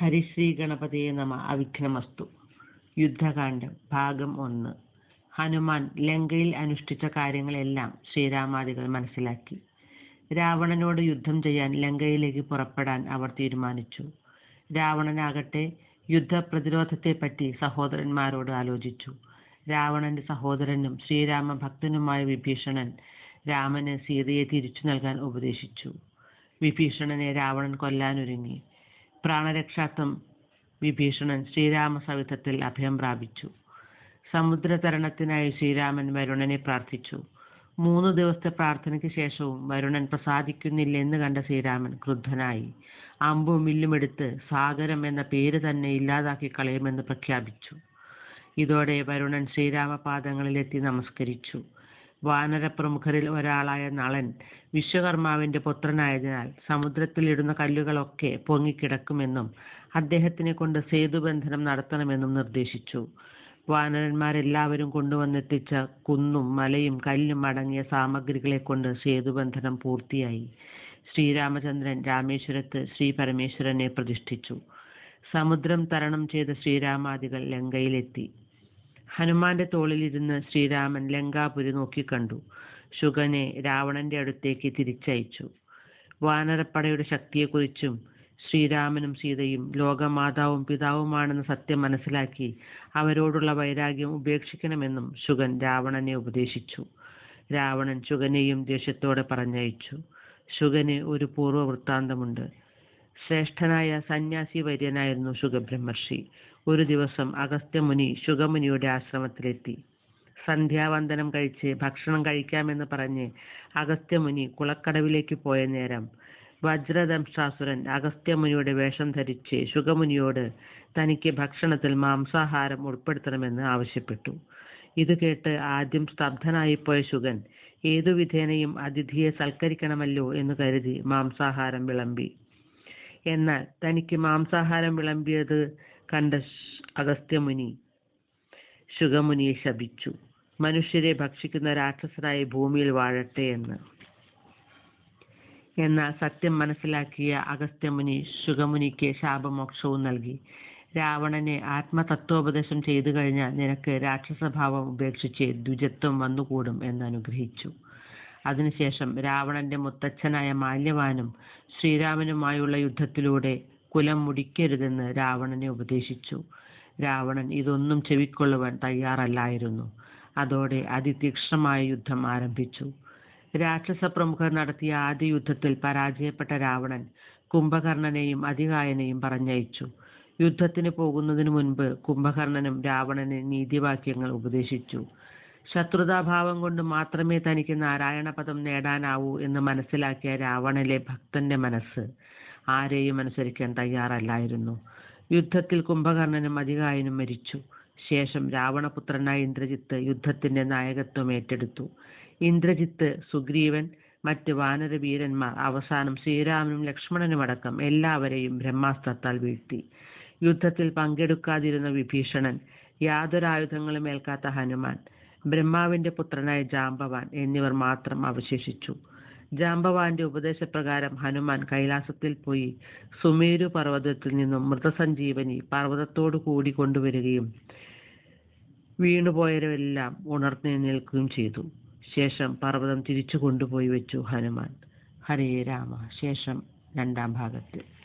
ഹരിശ്രീ നമ അവിഘ്നമസ്തു. യുദ്ധകാന്ഡം ഭാഗം ഒന്ന്. ഹനുമാൻ ലങ്കയിൽ അനുഷ്ഠിച്ച കാര്യങ്ങളെല്ലാം ശ്രീരാമാദികൾ മനസ്സിലാക്കി. രാവണനോട് യുദ്ധം ചെയ്യാൻ ലങ്കയിലേക്ക് പുറപ്പെടാൻ അവർ തീരുമാനിച്ചു. രാവണനാകട്ടെ യുദ്ധപ്രതിരോധത്തെപ്പറ്റി സഹോദരന്മാരോട് ആലോചിച്ചു. രാവണന്റെ സഹോദരനും ശ്രീരാമ ഭക്തനുമായ വിഭീഷണൻ രാമന് സീതയെ തിരിച്ചു നൽകാൻ ഉപദേശിച്ചു. വിഭീഷണനെ രാവണൻ കൊല്ലാനൊരുങ്ങി. പ്രാണരക്ഷാർത്ഥം വിഭീഷണൻ ശ്രീരാമ സവിധത്തിൽ അഭയം പ്രാപിച്ചു. സമുദ്രതരണത്തിനായി ശ്രീരാമൻ വരുണനെ പ്രാർത്ഥിച്ചു. മൂന്ന് ദിവസത്തെ പ്രാർത്ഥനയ്ക്ക് ശേഷവും വരുണൻ പ്രസാദിക്കുന്നില്ലെന്ന് കണ്ട ശ്രീരാമൻ ക്രുദ്ധനായി. അമ്പും വില്ലുമെടുത്ത് സാഗരം എന്ന പേര് തന്നെ ഇല്ലാതാക്കി കളയുമെന്ന് പ്രഖ്യാപിച്ചു. ഇതോടെ വരുണൻ ശ്രീരാമപാദങ്ങളിലെത്തി നമസ്കരിച്ചു. വാനരപ്രമുഖരിൽ ഒരാളായ നളൻ വിശ്വകർമാവിന്റെ പുത്രനായതിനാൽ സമുദ്രത്തിലിടുന്ന കല്ലുകളൊക്കെ പൊങ്ങിക്കിടക്കുമെന്നും അദ്ദേഹത്തിനെ കൊണ്ട് സേതുബന്ധനം നടത്തണമെന്നും നിർദ്ദേശിച്ചു. വാനരന്മാരെല്ലാവരും കൊണ്ടുവന്നെത്തിച്ച കുന്നും മലയും കല്ലും അടങ്ങിയ സാമഗ്രികളെ കൊണ്ട് സേതുബന്ധനം പൂർത്തിയായി. ശ്രീരാമചന്ദ്രൻ രാമേശ്വരത്ത് ശ്രീ പരമേശ്വരനെ പ്രതിഷ്ഠിച്ചു. സമുദ്രം തരണം ചെയ്ത ശ്രീരാമാദികൾ ലങ്കയിലെത്തി. ഹനുമാന്റെ തോളിലിരുന്ന് ശ്രീരാമൻ ലങ്കാപുരി നോക്കിക്കണ്ടു ശുഗനെ രാവണന്റെ അടുത്തേക്ക് തിരിച്ചയച്ചു. വാനരപ്പടയുടെ ശക്തിയെക്കുറിച്ചും ശ്രീരാമനും സീതയും ലോകമാതാവും പിതാവുമാണെന്ന സത്യം മനസ്സിലാക്കി അവരോടുള്ള വൈരാഗ്യം ഉപേക്ഷിക്കണമെന്നും ശുഗൻ രാവണനെ ഉപദേശിച്ചു. രാവണൻ ശുഗനെയും ദേഷ്യത്തോടെ പറഞ്ഞയച്ചു. ശുഗന് ഒരു പൂർവ വൃത്താന്തമുണ്ട് ശ്രേഷ്ഠനായ സന്യാസി വര്യനായിരുന്നു ശുഗബ്രഹ്മർഷി ഒരു ദിവസം അഗസ്ത്യമുനി ശുഗമുനിയുടെ ആശ്രമത്തിലെത്തി. സന്ധ്യാവന്ദനം കഴിച്ച് ഭക്ഷണം കഴിക്കാമെന്ന് പറഞ്ഞ് അഗസ്ത്യമുനി കുളക്കടവിലേക്ക് പോയ നേരം വജ്രദംശാസുരൻ അഗസ്ത്യമുനിയുടെ വേഷം ധരിച്ച് ശുഗമുനിയോട് തനിക്ക് ഭക്ഷണത്തിൽ മാംസാഹാരം ഉൾപ്പെടുത്തണമെന്ന് ആവശ്യപ്പെട്ടു. ഇത് കേട്ട് ആദ്യം സ്തബ്ധനായിപ്പോയ ശുഗൻ ഏതു വിധേനയും അതിഥിയെ സൽക്കരിക്കണമല്ലോ എന്ന് കരുതി മാംസാഹാരം വിളമ്പി. എന്നാൽ തനിക്ക് മാംസാഹാരം വിളമ്പിയത് കണ്ട അഗസ്ത്യമുനി. ശുഗമുനിയെ ശപിച്ചു. മനുഷ്യരെ ഭക്ഷിക്കുന്ന രാക്ഷസരായി ഭൂമിയിൽ വാഴട്ടെ എന്ന്. എന്നാൽ സത്യം മനസ്സിലാക്കിയ അഗസ്ത്യമുനി ശുഗമുനിക്ക് ശാപമോക്ഷവും നൽകി. രാവണനെ ആത്മതത്വോപദേശം ചെയ്തു കഴിഞ്ഞാൽ നിനക്ക് രാക്ഷസഭാവം ഉപേക്ഷിച്ച് ദ്വിജത്വം വന്നുകൂടും എന്ന് അനുഗ്രഹിച്ചു. അതിനുശേഷം രാവണന്റെ മുത്തച്ഛനായ മാല്യവാനും ശ്രീരാമനുമായുള്ള യുദ്ധത്തിലൂടെ കുലം മുടിക്കരുതെന്ന് രാവണനെ ഉപദേശിച്ചു. രാവണൻ ഇതൊന്നും ചെവിക്കൊള്ളുവാൻ തയ്യാറല്ലായിരുന്നു. അതോടെ അതിതീക്ഷണമായ യുദ്ധം ആരംഭിച്ചു. രാക്ഷസ പ്രമുഖർ നടത്തിയ ആദ്യ യുദ്ധത്തിൽ പരാജയപ്പെട്ട രാവണൻ കുംഭകർണനെയും അതികായനെയും പറഞ്ഞയച്ചു. യുദ്ധത്തിന് പോകുന്നതിനു മുൻപ് കുംഭകർണനും രാവണന് നീതിവാക്യങ്ങൾ ഉപദേശിച്ചു. ശത്രുതാഭാവം കൊണ്ട് മാത്രമേ തനിക്ക് നാരായണപദം നേടാനാവൂ എന്ന് മനസ്സിലാക്കിയ രാവണലെ ഭക്തന്റെ മനസ്സ് ആരെയും അനുസരിക്കാൻ തയ്യാറല്ലായിരുന്നു. യുദ്ധത്തിൽ കുംഭകർണനും അധികായനും മരിച്ചു. ശേഷം രാവണപുത്രനായ ഇന്ദ്രജിത്ത് യുദ്ധത്തിന്റെ നായകത്വം ഏറ്റെടുത്തു. ഇന്ദ്രജിത്ത് സുഗ്രീവൻ മറ്റ് വാനരവീരന്മാർ അവസാനം ശ്രീരാമനും ലക്ഷ്മണനുമടക്കം എല്ലാവരെയും ബ്രഹ്മാസ്ത്രത്താൽ വീഴ്ത്തി. യുദ്ധത്തിൽ പങ്കെടുക്കാതിരുന്ന വിഭീഷണൻ യാതൊരായുധങ്ങളും ഏൽക്കാത്ത ഹനുമാൻ ബ്രഹ്മാവിന്റെ പുത്രനായ ജാംബവാൻ എന്നിവർ മാത്രം അവശേഷിച്ചു. ജാംബവാന്റെ ഉപദേശപ്രകാരം ഹനുമാൻ കൈലാസത്തിൽ പോയി സുമേരു പർവതത്തിൽ നിന്നും മൃതസഞ്ജീവനി പർവതത്തോടു കൂടി കൊണ്ടുവരികയും വീണുപോയവരെല്ലാം ഉണർന്നെഴുന്നേൽക്കുകയും ചെയ്തു. ശേഷം പർവതം തിരിച്ചു കൊണ്ടുപോയി വെച്ചു ഹനുമാൻ. ഹരേ രാമ. ശേഷം രണ്ടാം ഭാഗത്തിൽ.